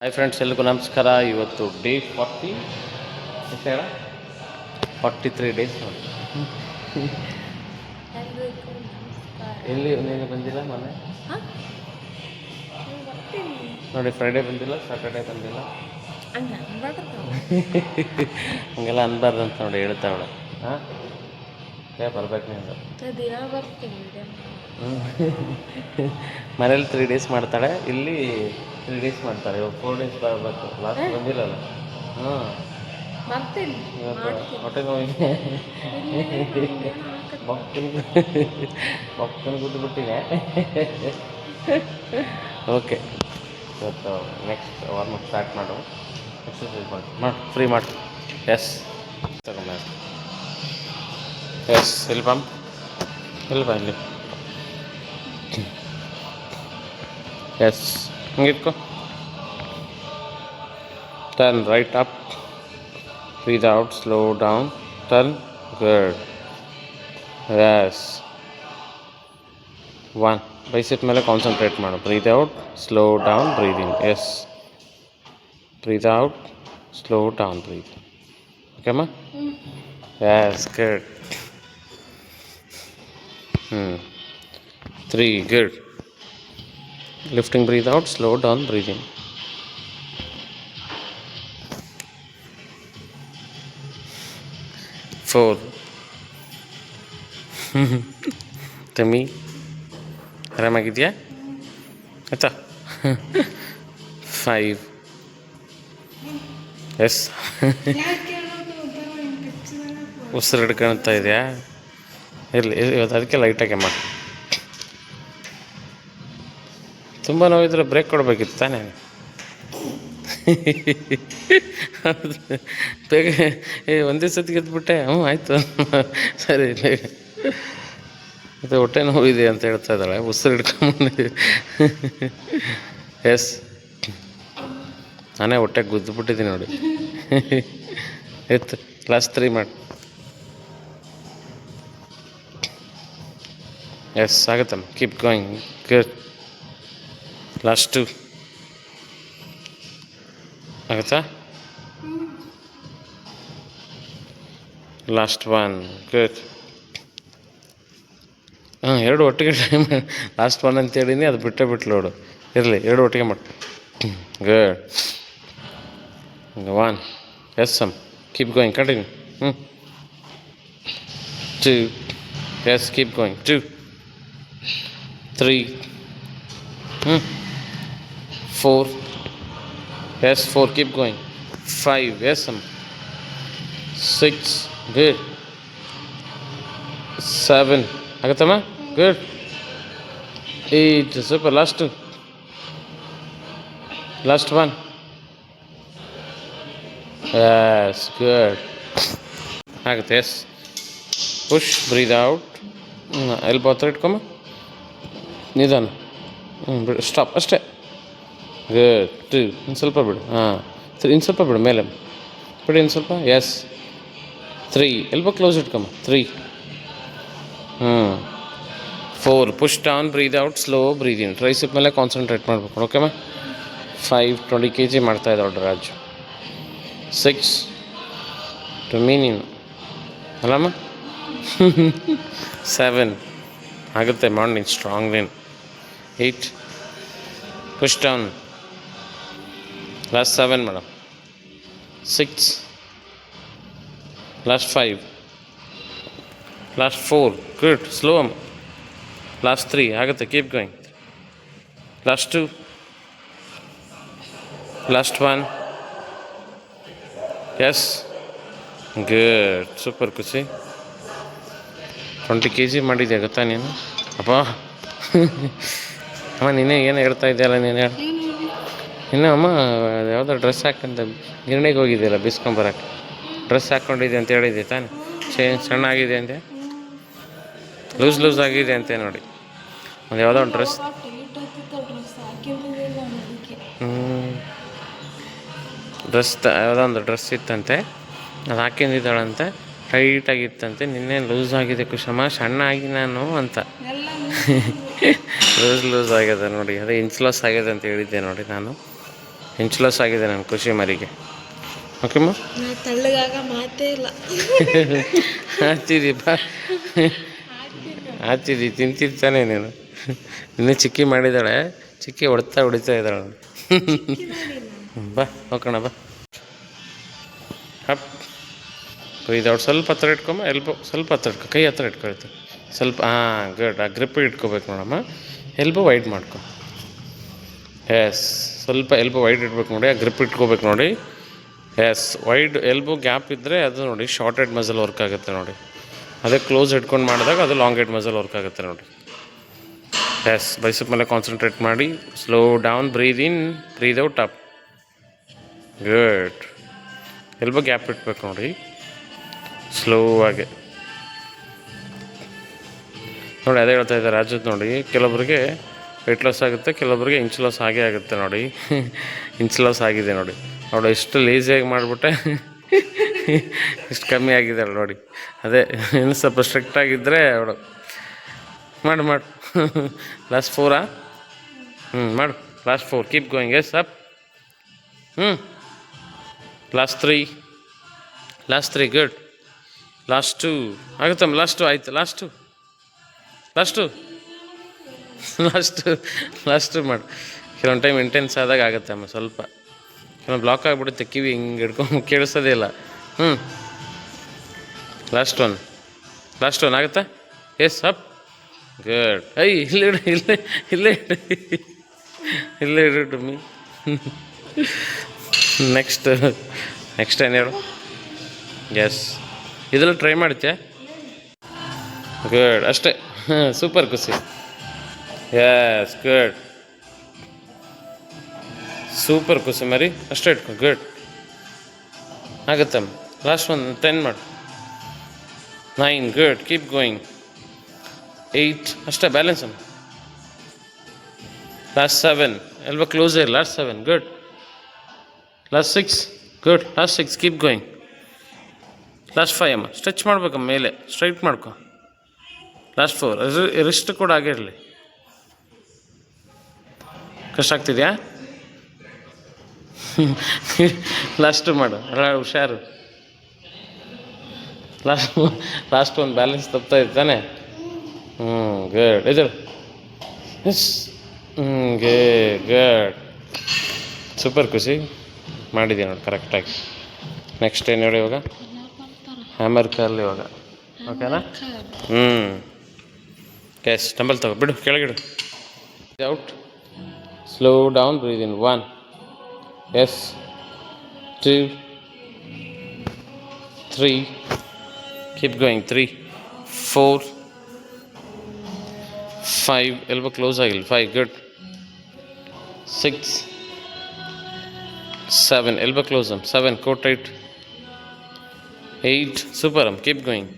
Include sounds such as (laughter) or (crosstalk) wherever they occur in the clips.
Hi friends ಎಲ್ರಿಗೂ ನಮಸ್ಕಾರ. ಇವತ್ತು ಡೇ ಫಾರ್ಟಿ ಎಷ್ಟು ಹೇಳ? ಫಾರ್ಟಿ ತ್ರೀ ಡೇಸ್ ನೋಡಿ ಎಲ್ಲಿ, ನೀನು ಬಂದಿಲ್ಲ ಮೊನ್ನೆ ನೋಡಿ ಫ್ರೈಡೇ ಬಂದಿಲ್ಲ ಸಾಟರ್ಡೇ ಬಂದಿಲ್ಲ. ಹಂಗೆಲ್ಲ ಅನ್ಬಾರ್ದು ಅಂತ ನೋಡಿ ಹೇಳ್ತಾವಳೆ ಹಾಂ? ಏ, ಬರ್ಬೇಕು ನೀನು. ಮನೇಲಿ ತ್ರೀ ಡೇಸ್ ಮಾಡ್ತಾಳೆ. ಇಲ್ಲಿ ತ್ರೀ ಡೇಸ್ ಮಾಡ್ತಾರೆ ಇವಾಗ ಫೋರ್ ಡೇಸ್ ಬರಬೇಕು. ಲಾಸ್ಟ್ ಬಂದಿಲ್ಲಲ್ಲ? ಹಾಂ. ಇವತ್ತು ಹೊಟ್ಟೆ ನೋವಿಗೆ. ಮಕ್ಕನ ಗುದ್ದು ಬಿಟ್ಟಿದೆ ಓಕೆ. ಇವತ್ತು ನೆಕ್ಸ್ಟ್ ವಾರ್ಮಪ್ ಸ್ಟಾರ್ಟ್ ಮಾಡು ಎಕ್ಸಸೈಸ್ ಮಾಡಿ. ಮಾಡಿ ಫ್ರೀ ಮಾಡಿ. ಎಸ್ ತಗೊಂಬ ಎಸ್ ಇಲ್ಲಿ ಪಂಪ್ ಇಲ್ಲಿ ಬಾ ಇಲ್ಲಿ. Yes ಹಂಗಿಟ್ಕೋ turn right up breathe out. Slow down. Turn. Good. Yes one. Bicep ಮೇಲೆ ಕಾನ್ಸಂಟ್ರೇಟ್ ಮಾಡು breathe out slow down breathing yes breathe out slow down breathe ಓಕೆಮ್ಮ yes good ಹ್ಞೂ three good lifting breathe out slow down breathing four ತಮ್ಮಿ ಆರಾಮಾಗಿದೆಯಾ? ಆಯ್ತಾ? Five S ಉಸಿರು ಹಿಡ್ಕೊಳ್ತಾ ಇದೆಯಾ? ಇರಲಿ ಅದಕ್ಕೆ ಲೈಟಾಗೆ ಮಾಡಿ. ತುಂಬ ನೋವಿದ್ರೆ ಬ್ರೇಕ್ ಕೊಡಬೇಕಿತ್ತು ತಾನೇ. ಬೇಗ ಏ, ಒಂದೇ ಸತಿ ಗೆದ್ಬಿಟ್ಟೆ. ಹ್ಞೂ ಆಯಿತು. ಸರಿ, ಬೇಗ. ಇದು ಹೊಟ್ಟೆ ನೋವಿದೆ ಅಂತ ಹೇಳ್ತಾ ಇದ್ದಾಳೆ. ಉಸಿರು ಹಿಡ್ಕೊಂಡು ಎಸ್ ನಾನೇ ಹೊಟ್ಟೆ ಗುದ್ದುಬಿಟ್ಟಿದ್ದೀನಿ ನೋಡಿ. ಇತ್ತು ಕ್ಲಾಸ್ ತ್ರೀ ಮಾಡಿ. Yes ಆಗುತ್ತಮ್ಮ. Keep going good last two ಆಗುತ್ತಾ ಲಾಸ್ಟ್ ಒನ್ ಗುಡ್ ಹಾಂ, ಎರಡು ಒಟ್ಟಿಗೆ ಟೈಮ್ ಲಾಸ್ಟ್ ಒನ್ ಅಂತ ಹೇಳಿನಿ, ಅದು ಬಿಟ್ಟೇ ಬಿಟ್ಲು ನೋಡು. ಇರಲಿ, ಎರಡು ಒಟ್ಟಿಗೆ ಮಾಡಿ. Good one yes some keep going continue ಹ್ಞೂ two yes keep going two three ಹ್ಞೂ Four Yes, four, keep going. Five, yes, some. Six, good. Seven, ಆಗತ್ತಮ್ಮ good eight super last last one yes good ಆಗುತ್ತೆ S push breathe out ಎಲ್ಲಿ ಹತ್ರ ಇಟ್ಕೊಮ್ಮ ನಿಧಾನ ಹ್ಞೂ ಬಿಡು stop ಅಷ್ಟೇ Good two ಇನ್ನು ಸ್ವಲ್ಪ ಬಿಡು. ಹಾಂ. ತ್ರೀ ಇನ್ನು ಸ್ವಲ್ಪ ಬಿಡು, ಮೇಲೆ. ಬಿಡಿ ಇನ್ನು ಸ್ವಲ್ಪ. ಎಸ್. ತ್ರೀ. ಎಲ್ಬೋ ಕ್ಲೋಸ್ ಇಟ್ಕಮ್ಮ. ತ್ರೀ. ಹ್ಞೂ four. Push down, breathe out, slow breathe in. Triceps ಮೇಲೆ ಕಾನ್ಸಂಟ್ರೇಟ್ ಮಾಡಬೇಕು. ಓಕೆಮ್ಮ? ಫೈವ್, ಟ್ವೆಂಟಿ ಕೆ ಜಿ ಮಾಡ್ತಾ ಇದ್ದಾವೆ ರಾಜು. ಸಿಕ್ಸ್. ಟು ಮೀನಿನ್ ಅಲ್ಲಮ್ಮ? (laughs) ಸೆವೆನ್. ಆಗುತ್ತೆ ಮಾರ್ನಿಂಗ್ ಸ್ಟ್ರಾಂಗ್ ನೀನು. Eight. Push down. Last seven madam six last five last four good slow ಅಮ್ಮ ಲಾಸ್ಟ್ ತ್ರೀ ಆಗುತ್ತೆ keep going last two last one yes good super ಖುಷಿ twenty K G ಮಾಡಿದ್ಯಾ, ಗೊತ್ತಾ ನೀನು? ಅಪ್ಪ (laughs) ಅಮ್ಮ, ನೀನೇ ಏನು ಹೇಳ್ತಾ ಇದೆಯಲ್ಲ, ನೀನು? ಹೇಳು ಇನ್ನು ಅಮ್ಮ ಯಾವುದೋ ಡ್ರೆಸ್ ಹಾಕಂತ ಗಿರಣಿಗೆ ಹೋಗಿದ್ದೀರ ಬಿಸ್ಕೊಂಬರಕ್ಕೆ ಡ್ರೆಸ್ ಹಾಕ್ಕೊಂಡಿದ್ದೆ ಅಂತ ಹೇಳಿದ್ದೆ ತಾನೆ. ಚೇ ಸಣ್ಣ ಆಗಿದೆ ಅಂತೆ ಲೂಸ್ ಲೂಸ್ ಆಗಿದೆ ಅಂತೆ ನೋಡಿ. ಒಂದು ಯಾವುದೋ ಒಂದು ಡ್ರೆಸ್ ಡ್ರೆಸ್ ಯಾವುದೋ ಒಂದು ಡ್ರೆಸ್ ಇತ್ತಂತೆ. ಅದು ಹಾಕೊಂಡಿದ್ದಾಳಂತೆ. ಟೈಟಾಗಿತ್ತಂತೆ ನಿನ್ನೆ ಲೂಸ್ ಆಗಿದೆ ಕುಶಮ್ಮ ಸಣ್ಣ ಆಗಿ ನಾನು ಅಂತ. ಲೂಸ್ ಲೂಸ್ (laughs) ಆಗಿದೆ. ನೋಡಿ. ಅದೇ ಇನ್ಸ್ಲಾಸ್ ಆಗಿದೆ ಅಂತ ಹೇಳಿದ್ದೆ ನೋಡಿ ನಾನು. ಇಂಚ್ಲೆಸ್ ಆಗಿದೆ ನನ್ನ ಖುಷಿ ಮರಿಗೆ. ಓಕೆಮ್ಮ ತಳ್ಳಗಾಗ ಮಾತೇ ಇಲ್ಲ. ಹಾಚಿರಿ ಬಾ. ಹಾಚಿರಿ ತಿಂತಿರ್ತಾನೆ ನೀನು. ನಿನ್ನೆ ಚಿಕ್ಕಿ ಮಾಡಿದ್ದಾಳೆ. ಚಿಕ್ಕಿ ಹೊಡ್ತಾ ಹೊಡಿತಾ ಇದ್ದಾಳೆ. ಬಾ ಹೋಗೋಣ ಬಾ. ಹಪ್. ಇದವ್ರು ಸ್ವಲ್ಪ ಹತ್ರ ಇಟ್ಕೊಂಬ ಎಲ್ಬೋ ಸ್ವಲ್ಪ ಹತ್ರ ಇಟ್ಕೊ ಕೈ ಹತ್ರ ಇಟ್ಕೊಳ್ತು. ಸ್ವಲ್ಪ ಹಾಂ ಗುಡ್. ಆ ಗ್ರಿಪ್ ಇಟ್ಕೋಬೇಕು ನೋಡಮ್ಮ. ಎಲ್ಬೋ ವೈಡ್ ಮಾಡ್ಕೊ. ಎಸ್ ಸ್ವಲ್ಪ ಎಲ್ಬೋ ವೈಡ್ ಇಡ್ಬೇಕು ನೋಡಿ, ಆ ಗ್ರಿಪ್ ಇಟ್ಕೋಬೇಕು ನೋಡಿ. ಎಸ್ ವೈಡ್ ಎಲ್ಬೋ ಗ್ಯಾಪ್ ಇದ್ದರೆ ಅದು ನೋಡಿ ಶಾರ್ಟ್ ಹೆಡ್ ಮಸಲ್ ವರ್ಕ್ ಆಗುತ್ತೆ ನೋಡಿ. ಅದೇ ಕ್ಲೋಸ್ ಇಟ್ಕೊಂಡು ಮಾಡಿದಾಗ ಅದು ಲಾಂಗ್ ಹೆಡ್ ಮಸಲ್ ವರ್ಕ್ ಆಗುತ್ತೆ ನೋಡಿ. ಎಸ್ ಬೈಸಪ್ ಮೇಲೆ ಕಾನ್ಸಂಟ್ರೇಟ್ ಮಾಡಿ slow down breathe in breathe out up good elbow gap ಇಟ್ಬೇಕು ನೋಡಿ. ಸ್ಲೋ ಆಗಿ. ನೋಡಿ, ಅದೇ ಹೇಳ್ತಾ ಇದ್ದಾರೆ ರಾಜ್ಯದ ನೋಡಿ ಕೆಲವೊಬ್ಬರಿಗೆ ವೆಯ್ಟ್ ಲಾಸ್ ಆಗುತ್ತೆ ಕೆಲವೊಬ್ಬರಿಗೆ ಇಂಚ್ ಲಾಸ್ ಆಗೇ ಆಗುತ್ತೆ ನೋಡಿ. ಇಂಚ್ ಲಾಸ್ ಆಗಿದೆ ನೋಡಿ. ಅವಳು ಎಷ್ಟು ಲೇಸಿಯಾಗಿ ಮಾಡಿಬಿಟ್ಟೆ. ಇಷ್ಟು ಕಮ್ಮಿ ಆಗಿದೆ ಅಲ್ಲ ನೋಡಿ. ಅದೇ, ಇನ್ನು ಸ್ವಲ್ಪ ಸ್ಟ್ರಿಕ್ಟ್ ಆಗಿದ್ದರೆ ಅವಳು. ಮಾಡು ಮಾಡು. ಲಾಸ್ಟ್ ಫೋರಾ ಹ್ಞೂ ಮಾಡು. Last four keep going yes up ಹ್ಞೂ last three last three good last ಆಗುತ್ತಮ್ಮ last ಆಯಿತು. ಲಾಸ್ಟು ಲಾಸ್ಟು ಲಾಸ್ಟು ಲಾಸ್ಟ್ ಮಾಡಿ. ಕೆಲವೊಂದು ಟೈಮ್ ಇಂಟೆನ್ಸ್ ಆದಾಗ ಆಗುತ್ತೆ ಅಮ್ಮ, ಸ್ವಲ್ಪ. ಕೆಲವೊಂದು ಬ್ಲಾಕ್ ಆಗಿಬಿಡುತ್ತೆ, ಕಿವಿ ಹಿಂಗೆ ಹಿಡ್ಕೊಂಡು ಕೇಳಿಸೋದೇ ಇಲ್ಲ. ಹ್ಞೂ ಲಾಸ್ಟ್ ಒನ್ ಲಾಸ್ಟ್ ಒನ್ ಆಗುತ್ತಾ? ಎಸ್ ಅಪ್ ಗಡ್ ಐ ಇಲ್ಲೇ ಇಲ್ಲೇ ಇಲ್ಲೇ ಇಲ್ಲೇ ಇಡು, ಟುಮ್ಮಿ. ನೆಕ್ಸ್ಟ್ ನೆಕ್ಸ್ಟ್ ಏನು ಹೇಳು? ಎಸ್ ಇದೆಲ್ಲ ಟ್ರೈ ಮಾಡ್ತೀಯಾ? ಗಡ್ ಅಷ್ಟೇ. ಸೂಪರ್ ಖುಷಿ. ಎಸ್ ಗುಡ್ ಸೂಪರ್ ಕುಸುಮರಿ ಮರಿ. ಅಷ್ಟೇ ಇಟ್ಕೊ ಗುಡ್ ಆಗುತ್ತಮ್ಮ ಲಾಸ್ಟ್ ಒನ್ ಟೆನ್ ಮಾಡು. Nine good keep going eight ಅಷ್ಟೇ ಬ್ಯಾಲೆನ್ಸ್ ಅಮ್ಮ. Last seven ಎಲ್ವ close last seven good last six good last six keep going last five ಅಮ್ಮ. ಸ್ಟ್ರೆಚ್ ಮಾಡ್ಬೇಕಮ್ಮ, ಮೇಲೆ. ಸ್ಟ್ರೈಟ್ ಮಾಡ್ಕೊ. ಲಾಸ್ಟ್ ಫೋರ್ ರಿಸ್ಟ್ ಕೂಡ ಆಗಿರಲಿ ಕಷ್ಟ ಆಗ್ತಿದೆಯಾ ಲಾಸ್ಟ್ ಮಾಡು ಹುಷಾರು. ಲಾಸ್ಟ್ ಲಾಸ್ಟ್ ಒಂದು ಬ್ಯಾಲೆನ್ಸ್ ತಪ್ತಾ ಇದ್ದಾನೆ ಹ್ಞೂ ಗುಡ್ ಇದು ಎಸ್ ಹ್ಞೂ ಗೇ ಗಡ್ ಸೂಪರ್ ಖುಷಿ. ಮಾಡಿದೆ ನೋಡಿ ಕರೆಕ್ಟಾಗಿ ನೆಕ್ಸ್ಟ್ ಏನು ಹೇಳಿ ಇವಾಗ? ಹ್ಯಾಮರ್ ಕರ್ಲ್ ಇವಾಗ. ಓಕೆನಾ ಹ್ಞೂ ಎಸ್ ಟಂಬಲ್ ತಗೋ. ಬಿಡು ಕೆಳಗಿಡು. Out slow down breathe in one yes two three keep going three four five elbow close ಆಗಿಲ್ಲ five good six seven elbow close um seven coat tight eight super um keep going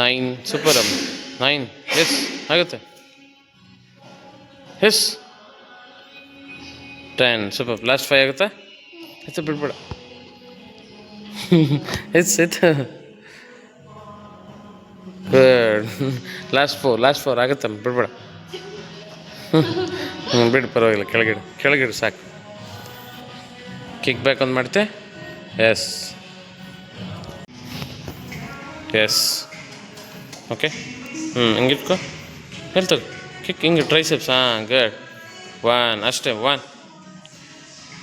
nine super um nine yes ಆಗುತ್ತೆ yes. Ten super. Last five ಆಗುತ್ತಾ? ಆಯ್ತು ಬಿಡ್ಬೇಡ. (laughs) S ಆಯ್ತು good last four last four ಆಗುತ್ತಲ್ಲ ಬಿಡ್ಬೇಡ. (laughs) ಹ್ಞೂ ಬಿಡು, ಪರವಾಗಿಲ್ಲ. ಕೆಳಗಿಡು ಕೆಳಗಿಡು ಸಾಕು. Kick back ಒಂದು ಮಾಡ್ತೆ. ಎಸ್ ಎಸ್ ಓಕೆ ಹ್ಞೂ ಹಿಂಗಿಟ್ಕೊ. ತಗೋ. ಕಿಕ್ ಹಿಂಗೆ ಟ್ರೈಸೆಪ್ಸ್ ಹಾಂ ಗುಡ್ ಒನ್ ಅಷ್ಟೇ one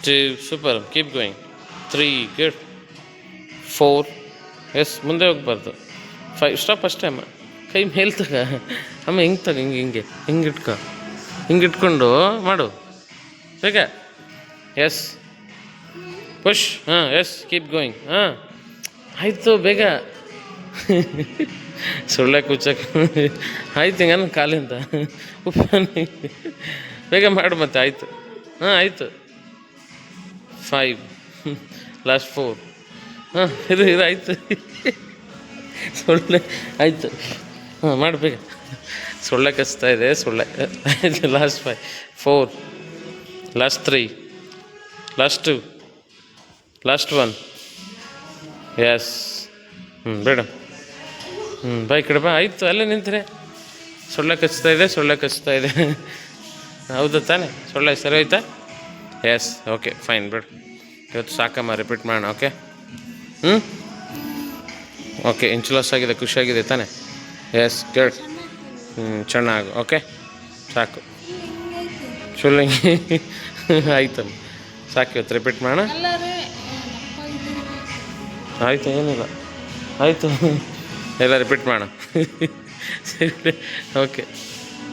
two super keep going three good four yes ಮುಂದೆ ಹೋಗ್ಬಾರ್ದು. ಫೈವ್ ಸ್ಟಾಪ್ ಅಷ್ಟೇ, ಅಮ್ಮ. ಕೈ ಮೇಲೆ ತಗ. ಅಮ್ಮ, ಹಿಂಗೆ ತಗ, ಹಿಂಗೆ ಹಿಂಗೆ. ಹಿಂಗೆ ಇಟ್ಕೊ. ಹಿಂಗೆ ಇಟ್ಕೊಂಡು ಮಾಡು. ಬೇಗ. ಎಸ್ ಪುಷ್ ಹಾಂ ಎಸ್ ಕೀಪ್ ಗೋಯಿಂಗ್ ಹಾಂ ಆಯಿತು, ಬೇಗ. (laughs) ಸುಳ್ಳೆ ಕುಚ್ಚಕ್ಕೆ ಆಯ್ತು ಹಿಂಗೆ ಕಾಲಿಂದ. ಬೇಗ ಮಾಡು ಮತ್ತೆ, ಆಯಿತು. ಹಾಂ, ಆಯಿತು. ಫೈವ್ ಲಾಸ್ಟ್ ಫೋರ್ ಹಾಂ, ಇದು ಇದು ಆಯಿತು. ಸೊಳ್ಳೆ, ಆಯಿತು. ಹಾಂ, ಮಾಡು ಬೇಗ. ಸೊಳ್ಳೆ ಕಚ್ತಾ ಇದೆ, ಸೊಳ್ಳೆ. ಆಯಿತು last five four last three last two last one yes ಹ್ಞೂ ಬೇಡ. ಹ್ಞೂ ಬಾ ಈ ಕಡೆ ಬಾ. ಆಯಿತು ಅಲ್ಲೇ ನಿಂತರೆ. ಸೊಳ್ಳೆ ಕಚ್ತಾ ಇದೆ ಸೊಳ್ಳೆ ಕಚ್ತಾ ಇದೆ. ಹೌದಾ ತಾನೆ ಸೊಳ್ಳೆ ಸರಿ ಆಯ್ತಾ ಎಸ್ ಓಕೆ ಫೈನ್ ಬಿಡು. ಇವತ್ತು ಸಾಕಮ್ಮ ರಿಪೀಟ್ ಮಾಡೋಣ ಓಕೆ ಹ್ಞೂ ಓಕೆ ಇಂಚುಲಸ್ ಆಗಿದೆ ಖುಷಿಯಾಗಿದೆ ತಾನೆ. ಎಸ್ ಕೇಳಿ ಹ್ಞೂ ಚೆನ್ನಾಗಿ ಓಕೆ ಸಾಕು. ಶುಲ್ಲಿಂಗಿ (laughs) ಆಯ್ತಮ್ಮ ಸಾಕು ಇವತ್ತು ರಿಪೀಟ್ ಮಾಡೋಣ. ಆಯಿತು ಏನಿಲ್ಲ. ಆಯಿತು. ಎಲ್ಲ ರಿಪೀಟ್ ಮಾಡೋಣ ಓಕೆ